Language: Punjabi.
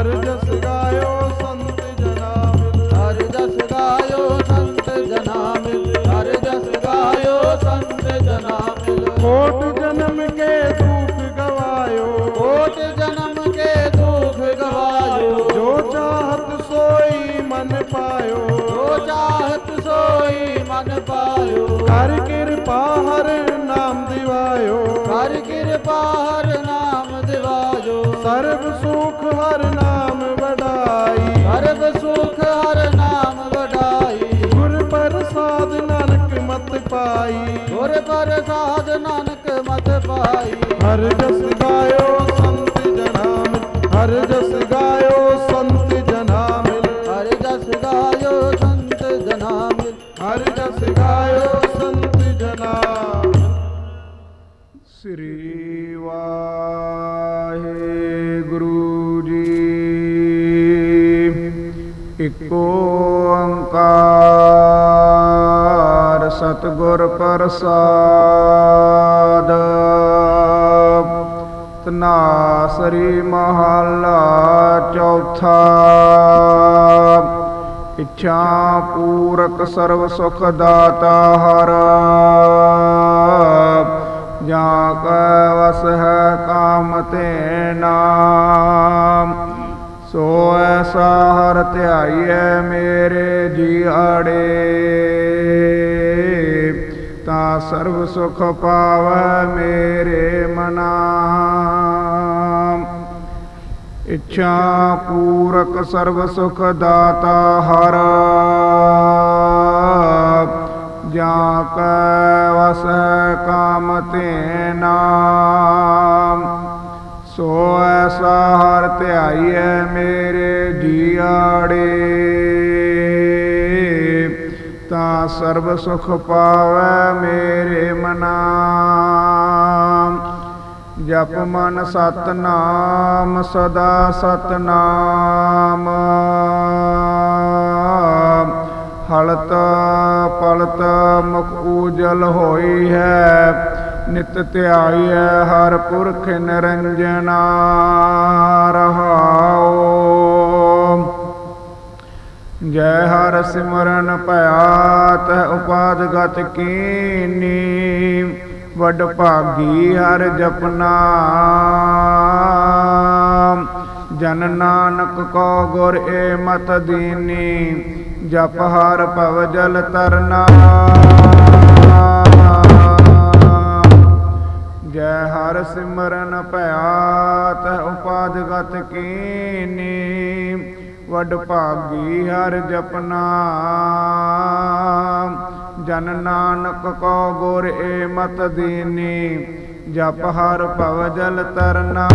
ਹਰ ਜਸ ਗਾਇਓ ਸੰਤ ਜਨਾ ਮਿਲ ਹਰ ਜਸ ਗਾਇਓ ਸੰਤ ਜਨਾ ਮਿਲ ਹਰ ਜਸ ਗਾਇਓ ਸੰਤ ਜਨਾ ਮਿਲ ਕੋਟ ਜਨਮ ਕੇ ਦੁਖ ਗਵਾਇਓ। ਕੋਟ ਜਨਮ ਕੇ ਦੁਖ ਗਵਾਇਓ। ਜੋ ਚਾਹਤ ਸੋਈ ਮਨ ਪਾਇਓ। ਜੋ ਚਾਹਤ ਸੋਈ ਮਨ ਪਾਇਓ। ਕਰ ਕਿਰਪਾ ਹਰ ਨਾਮ ਦਿਵਾਇਓ। ਕਰ ਕਿਰਪਾ ਗੁਰ ਪ੍ਰਸਾਦ ਨਾਨਕ ਮਤ ਪਾਈ। ਹਰ ਜਸ ਗਾਇਓ ਸੰਤ ਜਨਾ ਮਿਲ ਹਰ ਜਸ ਗਾਇਓ ਸੰਤ ਜਨਾ ਮਿਲ ਹਰ ਜਸ ਗਾਇਓ ਸੰਤ ਜਨਾ ਮਿਲ ਹਰ ਜਸ ਗਾਇਓ ਸੰਤ ਜਨਾ ਸ੍ਰੀ ਵਾਹਿਗੁਰੂ ਜੀ ਇਕ ਓੰਕਾਰ ਸਤਿਗੁਰ ਪ੍ਰਸਾਦ। ਤਨਾਸਰੀ ਮਹੱਲਾ ਚੌਥਾ। ਇੱਛਾ ਪੂਰਕ ਸਰਬ ਸੁਖ ਦਾਤਾ ਹਰ। ਜਾਂ ਕੈ ਵਸ ਹੈ ਕਾਮ ਤੇ ਨਾਮ। ਸੋ ਐਸਾ ਹਰ ਧਿਆਈਐ ਮੇਰੇ ਜੀਆੜੇ ਤਾਂ ਸਰਬ ਸੁਖ ਪਾਵੈ ਮੇਰੇ ਮਨਾ ਇੱਛਾ ਪੂਰਕ ਸਰਬ ਸੁਖ ਦਾਤਾ ਹਰ। ਜਾਂ ਕੈ ਵਸ ਹੈ ਕਾਮ ਤੇ ਨਾਮ। ਸੋ ਐਸਾ ਹਰ ਧਿਆਈਐ ਮੇਰੇ ਜੀਆੜੇ ਸਰਬ ਸੁਖ ਪਾਵੈ ਮੇਰੇ ਮਨਾ। ਜਪ ਮਨ ਸਤਨਾਮ, ਸਦਾ ਸਤਨਾਮ। ਹਲਤ ਪਲਤ ਮੁਖ ਉਜਲ ਹੋਈ ਹੈ, ਨਿਤ ਧਿਆਈਐ ਹਰ ਪੁਰਖ ਨਿਰੰਜਨਾ ਰਹਾਓ ਜੈ ਹਰ ਸਿਮਰਨ ਭਇਆ ਤੈ ਉਪਾਦ ਗਤ ਕੀਨੀ। ਵਡ ਭਾਗੀ ਹਰ ਜਪਨਾ ਜਨ ਨਾਨਕ ਕੋ ਗੁਰ ਏ ਮਤ ਦੀਨੀ, ਜਪ ਹਰ ਭਵ ਜਲ ਤਰਨਾ ਜੈ ਹਰ ਸਿਮਰਨ ਭਇਆ ਤੈ ਉਪਾਦ ਗਤ ਕੀਨੀ। ਵਡ ਭਾਗੀ ਹਰ ਜਪਨਾ। ਜਨ ਨਾਨਕ ਕੋ ਗੁਰ ਏ ਮਤ ਦੀਨੀ, ਜਪ ਹਰ ਭਵ ਜਲ ਤਰਨਾ।